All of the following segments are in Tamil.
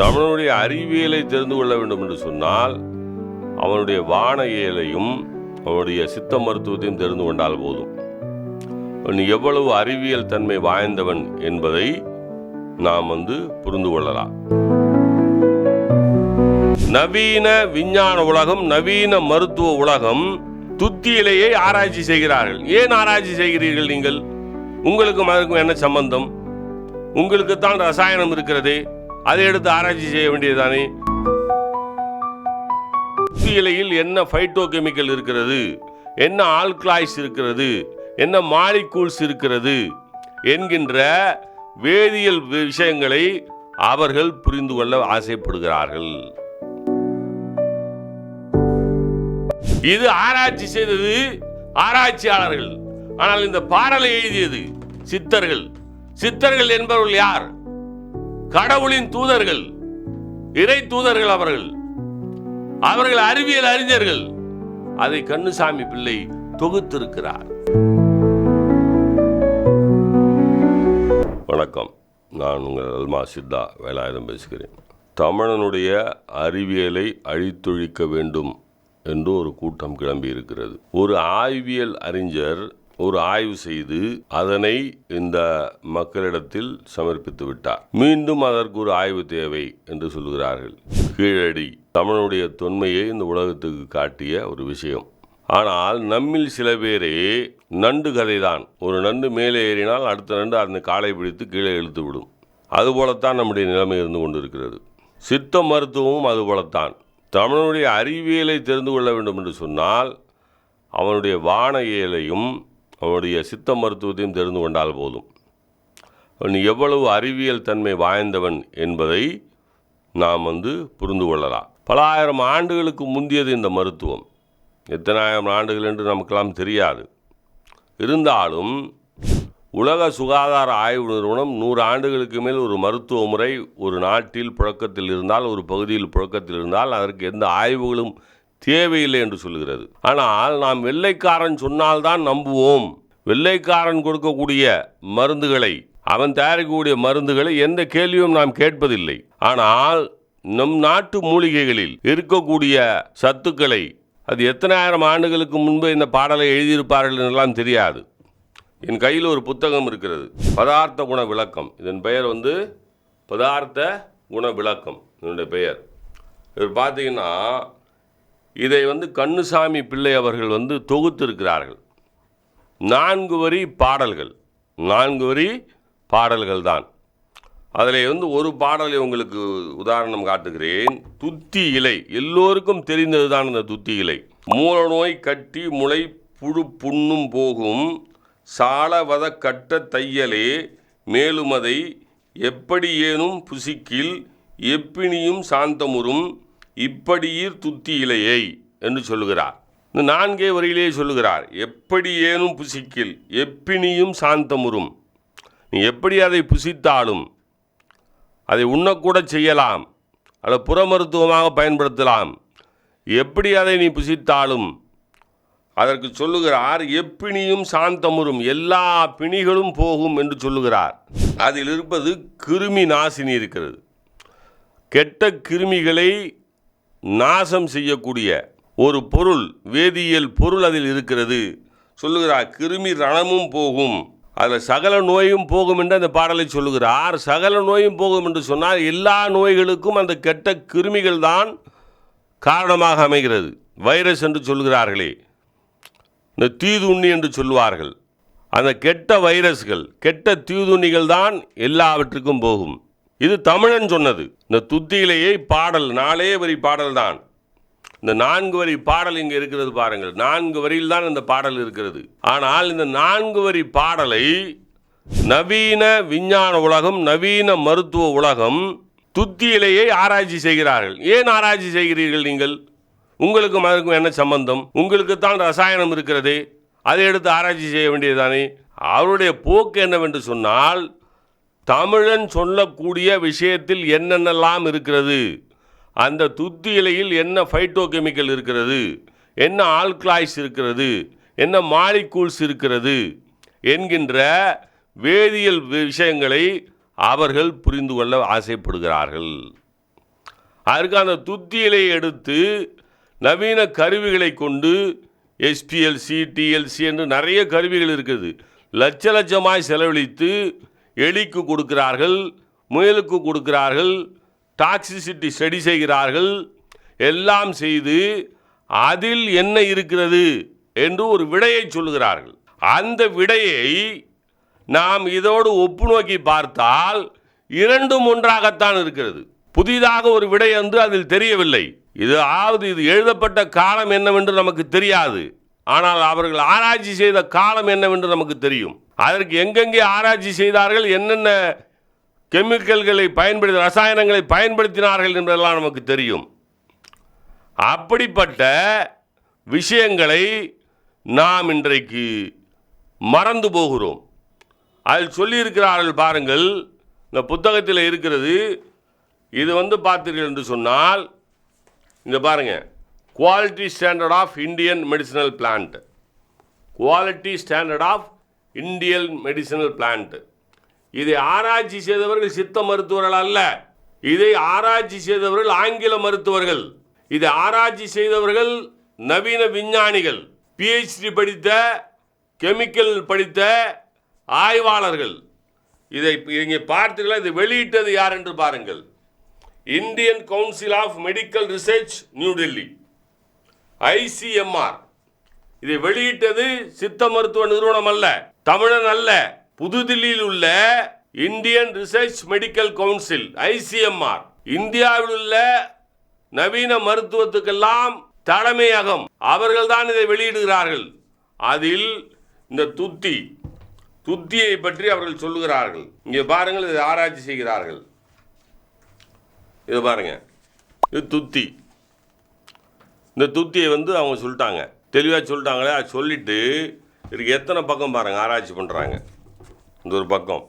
தமிழனுடைய அறிவியலை தெரிந்து கொள்ள வேண்டும் என்று சொன்னால் அவனுடைய வானவியலையும் அவனுடைய சித்த மருத்துவத்தையும் தெரிந்து கொண்டால் போதும். அவன் எவ்வளவு அறிவியல் தன்மை வாய்ந்தவன் என்பதை நாம் வந்து புரிந்து கொள்ளலாம். நவீன விஞ்ஞான உலகம் நவீன மருத்துவ உலகம் துத்தியிலேயே ஆராய்ச்சி செய்கிறார்கள். ஏன் ஆராய்ச்சி செய்கிறீர்கள் நீங்கள்? உங்களுக்கும் அதற்கும் என்ன சம்பந்தம்? உங்களுக்கு தான் ரசாயனம் இருக்கிறதே. அதை எடுத்து ஆராய்ச்சி செய்ய வேண்டியதுதானே? இலையில் என்ன ஃபைட்டோ கெமிக்கல் இருக்கிறது? என்ன ஆல்கலாய்ஸ் இருக்கிறது? என்ன மாலிகூல்ஸ் இருக்கிறது? என்கின்ற வேதியியல் விஷயங்களை அவர்கள் புரிந்து கொள்ள ஆசைப்படுகிறார்கள். இது ஆராய்ச்சி செய்தது ஆராய்ச்சியாளர்கள். ஆனால் இந்த பாடலை எழுதியது சித்தர்கள். சித்தர்கள் என்பவர்கள் யார்? கடவுளின் தூதர்கள் இறை தூதர்கள் அவர்கள் அவர்கள் அறிவியல் அறிஞர்கள். அதை கண்ணுசாமி பிள்ளை தொகுத்திருக்கிறார். வணக்கம். நான் உங்கள் அல்மா சித்தா வேலாயுதம் பேசுகிறேன். தமிழனுடைய அறிவியலை அழித்தொழிக்க வேண்டும் என்று ஒரு கூட்டம் கிளம்பி இருக்கிறது ஒரு ஆய்வியல் அறிஞர் ஒரு ஆய்வு செய்து அதனை இந்த மக்களிடத்தில் சமர்ப்பித்து விட்டார். மீண்டும் அதற்கு ஒரு ஆய்வு தேவை என்று சொல்கிறார்கள். கீழடி தமிழனுடைய தொன்மையை இந்த உலகத்துக்கு காட்டிய ஒரு விஷயம். ஆனால் நம்மில் சில பேரே நண்டு கதைதான். ஒரு நண்டு மேலே ஏறினால் அடுத்த நண்டு அந்த காலை பிடித்து கீழே இழுத்து விடும். அதுபோலத்தான் நம்முடைய நிலைமை இருந்து கொண்டிருக்கிறது. சித்த மருத்துவமும் அதுபோலத்தான் தமிழனுடைய அறிவியலை தெரிந்து கொள்ள வேண்டும் என்று சொன்னால் அவனுடைய வான இயலையும் அவனுடைய சித்த மருத்துவத்தையும் தெரிந்து கொண்டால் போதும். அவன் எவ்வளவு அறிவியல் தன்மை வாய்ந்தவன் என்பதை நாம் வந்து புரிந்து கொள்ளலாம். பல ஆயிரம் ஆண்டுகளுக்கு முந்தியது இந்த மருத்துவம். எத்தனாயிரம் ஆண்டுகள் என்று நமக்கெல்லாம் தெரியாது. இருந்தாலும் உலக சுகாதார ஆய்வு நிறுவனம் நூறு ஆண்டுகளுக்கு மேல் ஒரு மருத்துவ முறை ஒரு நாட்டில் புழக்கத்தில் இருந்தால் ஒரு பகுதியில் புழக்கத்தில் இருந்தால் அதற்கு எந்த ஆய்வுகளும் தேவையில்லை என்று சொல்கிறது ஆனால் நாம் வெள்ளைக்காரன் சொன்னால்தான் நம்புவோம். வெள்ளைக்காரன் கொடுக்கக்கூடிய மருந்துகளை அவன் தயாரிக்கக்கூடிய மருந்துகளை எந்த கேள்வியும் நாம் கேட்பதில்லை. ஆனால் நம் நாட்டு மூலிகைகளில் இருக்கக்கூடிய சத்துக்களை அது எத்தனாயிரம் ஆண்டுகளுக்கு முன்பு இந்த பாடலை எழுதியிருப்பார்கள் என்றெல்லாம் தெரியாது. என் கையில் ஒரு புத்தகம் இருக்கிறது. பதார்த்த குண விளக்கம். இதன் பெயர் வந்து பதார்த்த குண விளக்கம். இதனுடைய பெயர். இது பார்த்தீங்கன்னா இதை வந்து கண்ணுசாமி பிள்ளை அவர்கள் வந்து தொகுத்திருக்கிறார்கள். நான்கு வரி பாடல்கள். நான்கு வரி பாடல்கள் தான். அதில் வந்து ஒரு பாடலை உங்களுக்கு உதாரணம் காட்டுகிறேன். துத்தி இலை. எல்லோருக்கும் தெரிந்தது தான் இந்த துத்தி இலை. மூல நோய் கட்டி முளை புழு புண்ணும் போகும். சாலவத கட்ட தையலே மேலுமதை. எப்படி ஏனும் புசிக்கில். எப்பினியும் சாந்தமுறும். இப்படியீர் துத்தி இலையை என்று சொல்லுகிறார். இந்த நான்கே வரியிலேயே சொல்லுகிறார் எப்படி ஏனும் புசிக்கில் எப்பினியும் சாந்தமுறும். நீ எப்படி அதை புசித்தாலும் அதை உண்ணக்கூட செய்யலாம் அல்ல புற மருத்துவமாக பயன்படுத்தலாம். எப்படி அதை நீ புசித்தாலும் அதற்கு சொல்லுகிறார் எப்பிணியும் சாந்தமுறும் எல்லா பிணிகளும் போகும் என்று சொல்லுகிறார். அதில் இருப்பது கிருமி நாசினி இருக்கிறது. கெட்ட கிருமிகளை நாசம் செய்யக்கூடிய ஒரு பொருள் வேதியியல் பொருள் அதில் இருக்கிறது. சொல்லுகிறார் கிருமி ரணமும் போகும். அதில் சகல நோயும் போகும் என்று அந்த பாடலை சொல்லுகிறார். சகல நோயும் போகும் என்று சொன்னால் எல்லா நோய்களுக்கும் அந்த கெட்ட கிருமிகள் தான் காரணமாக அமைகிறது. வைரஸ் என்று சொல்கிறார்களே இந்த தீதுண்ணி என்று சொல்வார்கள் அந்த கெட்ட வைரஸ்கள் கெட்ட தீதுண்ணிகள் தான் எல்லாவற்றுக்கும் போகும். இது தமிழன் சொன்னது. இந்த துத்தியிலேயே பாடல் நாலே வரி பாடல் தான். இந்த நான்கு வரி பாடல் இங்கே இருக்கிறது பாருங்கள். நான்கு வரியில் தான் இந்த பாடல் இருக்கிறது. ஆனால் இந்த நான்கு வரி பாடலை நவீன விஞ்ஞான உலகம் நவீன மருத்துவ உலகம் துத்தியிலேயே ஆராய்ச்சி செய்கிறார்கள். ஏன் ஆராய்ச்சி செய்கிறீர்கள் நீங்கள்? உங்களுக்கும் அதுக்கும் என்ன சம்பந்தம்? உங்களுக்கு தான் ரசாயனம் இருக்கிறது. அதை எடுத்து ஆராய்ச்சி செய்ய வேண்டியதுதானே. அவருடைய போக்கு என்னவென்று சொன்னால் தமிழன் சொல்லக்கூடிய விஷயத்தில் என்னென்னலாம் இருக்கிறது? அந்த துத்தி இலையில் என்ன ஃபைட்டோ கெமிக்கல் இருக்கிறது? என்ன ஆல்கலாய்ஸ் இருக்கிறது? என்ன மாலிகூல்ஸ் இருக்கிறது? என்கின்ற வேதியியல் விஷயங்களை அவர்கள் புரிந்து கொள்ள ஆசைப்படுகிறார்கள். அதற்கு அந்த துத்தி இலையை எடுத்து நவீன கருவிகளை கொண்டு எஸ்பிஎல்சி டிஎல்சி என்று நிறைய கருவிகள் இருக்குது. லட்ச லட்சமாய் செலவழித்து எலிக்கு கொடுக்கிறார்கள் முயலுக்கு கொடுக்கிறார்கள் டாக்ஸிசிட்டி ஸ்டடி செய்கிறார்கள் எல்லாம் செய்து அதில் என்ன இருக்கிறது என்று ஒரு விடையை சொல்லுகிறார்கள். அந்த விடையை நாம் இதோடு ஒப்பு நோக்கி பார்த்தால் இரண்டும் ஒன்றாகத்தான் இருக்கிறது. புதிதாக ஒரு விடை வந்து அதில் தெரியவில்லை. இது ஆவது இது எழுதப்பட்ட காலம் என்னவென்று நமக்கு தெரியாது. ஆனால் அவர்கள் ஆராய்ச்சி செய்த காலம் என்னவென்று நமக்கு தெரியும். அதற்கு எங்கெங்கே ஆராய்ச்சி செய்தார்கள் என்னென்ன கெமிக்கல்களை பயன்படுத்தி ரசாயனங்களை பயன்படுத்தினார்கள் என்பதெல்லாம் நமக்கு தெரியும். அப்படிப்பட்ட விஷயங்களை நாம் இன்றைக்கு மறந்து போகிறோம். அதில் சொல்லியிருக்கிறார்கள் பாருங்கள் இந்த புத்தகத்தில் இருக்கிறது. இது வந்து பார்த்தீர்கள் என்று சொன்னால் இந்த பாருங்கள் quality standard of Indian medicinal plant quality standard of Indian medicinal plant. இதை ஆராய்ச்சி செய்தவர்கள் சித்த மருத்துவர்கள் அல்ல. இதை ஆராய்ச்சி செய்தவர்கள் ஆங்கில மருத்துவர்கள். இதை ஆராய்ச்சி செய்தவர்கள் நவீன விஞ்ஞானிகள். பிஹெச்டி படித்த கெமிக்கல் படித்த ஆய்வாளர்கள். இதை இங்கே பார்த்தீர்களா? இதை வெளியிட்டது யார் என்று பாருங்கள். Indian Council of Medical Research New Delhi. ICMR. இதை வெளியிட்டது சித்த மருத்துவ நிறுவனம் அல்ல. தமிழன் அல்ல புதுதில்லியில் உள்ள Indian Research Medical Council ICMR இந்தியாவில் உள்ள நவீன மருத்துவத்துக்கெல்லாம் தலைமையகம். அவர்கள் தான் இதை வெளியிடுகிறார்கள். அதில் இந்த துத்தி துத்தியை பற்றி அவர்கள் சொல்லுகிறார்கள். இங்கே பாருங்கள் இதை ஆராய்ச்சி செய்கிறார்கள். இதை பாருங்க இது துத்தி. இந்த துத்தியை வந்து அவங்க சொல்லிட்டாங்க. தெளிவாக சொல்லிட்டாங்களே அதை சொல்லிட்டு இதுக்கு எத்தனை பக்கம் பாருங்கள் ஆராய்ச்சி பண்ணுறாங்க இந்த ஒரு பக்கம்.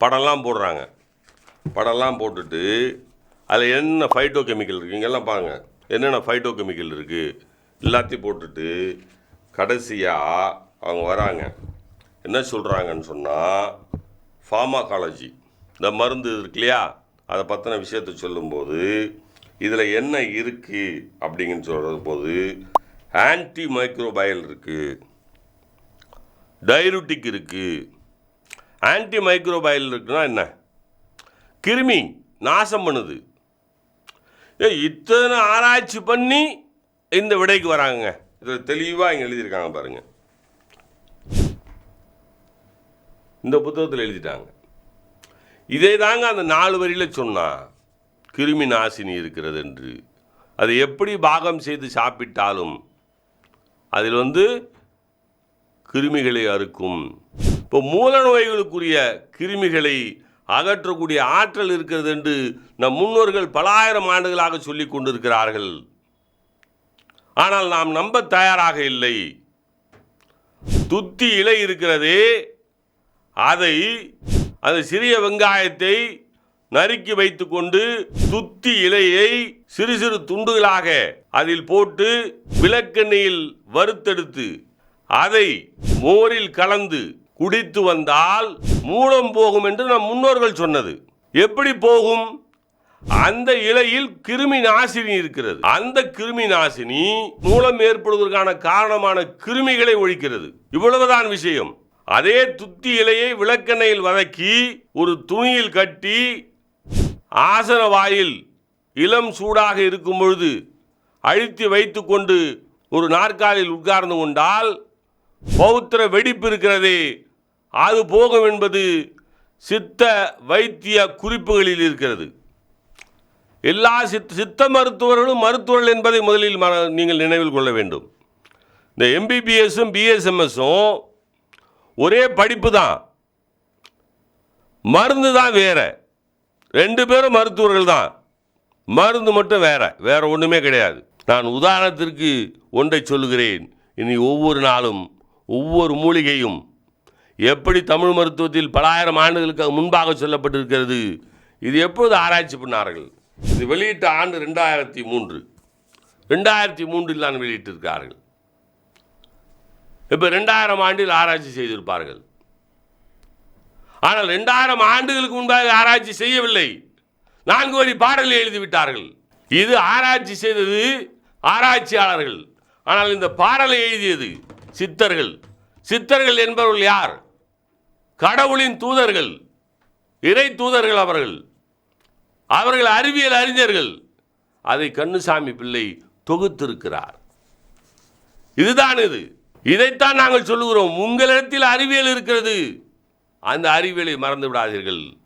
படம்லாம் போடுறாங்க. படம்லாம் போட்டுட்டு அதில் என்ன ஃபைட்டோ கெமிக்கல் இருக்குது இங்கெல்லாம் பாருங்கள் என்னென்ன ஃபைட்டோ கெமிக்கல் இருக்குது எல்லாத்தையும் போட்டுட்டு கடைசியாக அவங்க வராங்க. என்ன சொல்கிறாங்கன்னு சொன்னால் ஃபார்மாகாலஜி இந்த மருந்து இருக்கு இல்லையா? அதை பற்றின விஷயத்தை சொல்லும்போது இதில் என்ன இருக்குது அப்படிங்கன்னு சொல்கிறது போது ஆன்டி மைக்ரோபயல் இருக்குது டைருட்டிக் இருக்குது ஆன்டி மைக்ரோபயல் இருக்குன்னா என்ன? கிருமி நாசம் பண்ணுது. ஏ இத்தனை ஆராய்ச்சி பண்ணி இந்த விடைக்கு வராங்க. இதில் தெளிவாக இங்கே எழுதியிருக்காங்க பாருங்கள் இந்த புத்தகத்தில் எழுதிட்டாங்க. இதே தாங்க அந்த நாலு வரியில் சொன்னால் கிருமி நாசினி இருக்கிறது என்று. அதை எப்படி பாகம் செய்து சாப்பிட்டாலும் அதில் வந்து கிருமிகளை அறுக்கும். இப்போ மூல நோய்களுக்குரிய கிருமிகளை அகற்றக்கூடிய ஆற்றல் இருக்கிறது என்று நம் முன்னோர்கள் பல ஆயிரம் ஆண்டுகளாக சொல்லிக் கொண்டிருக்கிறார்கள். ஆனால் நாம் நம்ப தயாராக இல்லை. துத்தி இலை இருக்கிறதே அதை அந்த சிறிய வெங்காயத்தை நறுக்கி வைத்துக்கொண்டு துத்தி இலையை சிறு சிறு துண்டுகளாக அதில் போட்டு விளக்கெண்ணெயில் வறுத்தெடுத்து அதை மோரில் கலந்து குடித்து வந்தால் மூலம் போகும் என்று நம் முன்னோர்கள் சொன்னது. எப்படி போகும்? அந்த இலையில் கிருமி நாசினி இருக்கிறது. அந்த கிருமி நாசினி மூலம் ஏற்படுவதற்கான காரணமான கிருமிகளை ஒழிக்கிறது. இவ்வளவுதான் விஷயம். அதே துத்தி இலையை விளக்கெண்ணையில் வதக்கி ஒரு துணியில் கட்டி ஆசன வாயில் இளம் சூடாக இருக்கும் பொழுது அழுத்தி வைத்துக்கொண்டு ஒரு நாற்காலில் உட்கார்ந்து கொண்டால் பௌத்திர வெடிப்பு இருக்கிறதே. அது போகும் என்பது சித்த வைத்திய குறிப்புகளில் இருக்கிறது. எல்லா சித்த சித்த மருத்துவர்களும் மருத்துவர்கள் என்பதை முதலில் மற- நீங்கள் நினைவில் கொள்ள வேண்டும். இந்த எம்பிபிஎஸும் பிஎஸ்எம்எஸும் ஒரே படிப்பு தான். மருந்து தான் வேறு. ரெண்டு பேரும் மருத்துவர்கள் தான். மருந்து மட்டும் வேறு. வேறு ஒன்றுமே கிடையாது. நான் உதாரணத்திற்கு ஒன்றை சொல்லுகிறேன். இனி ஒவ்வொரு நாளும் ஒவ்வொரு மூலிகையும் எப்படி தமிழ் மருத்துவத்தில் பலாயிரம் ஆண்டுகளுக்கு முன்பாக சொல்லப்பட்டிருக்கிறது இது எப்பொழுது ஆராய்ச்சி பண்ணார்கள்? இது வெளியிட்ட ஆண்டு ரெண்டாயிரத்தி மூன்று. ரெண்டாயிரத்தி மூன்றில் தான் வெளியிட்டிருக்கிறார்கள் இப்போ ரெண்டாயிரம் ஆண்டில் ஆராய்ச்சி செய்திருப்பார்கள். ஆனால் ரெண்டாயிரம் ஆண்டுகளுக்கு முன்பாக ஆராய்ச்சி செய்யவில்லை. நான்கு வரி பாடலை எழுதிவிட்டார்கள். இது ஆராய்ச்சி செய்தது ஆராய்ச்சியாளர்கள். ஆனால் இந்த பாடலை எழுதியது சித்தர்கள். சித்தர்கள் என்பவர்கள் யார்? கடவுளின் தூதர்கள். இறை தூதர்கள் அவர்கள். அவர்கள் அறிவியல் அறிஞர்கள். அதை கண்ணுசாமி பிள்ளை தொகுத்திருக்கிறார். இதுதான் இது. இதைத்தான் நாங்கள் சொல்லுகிறோம். உங்களிடத்தில் அறிவியல் இருக்கிறது. அந்த அறிவியலை மறந்து விடாதீர்கள்.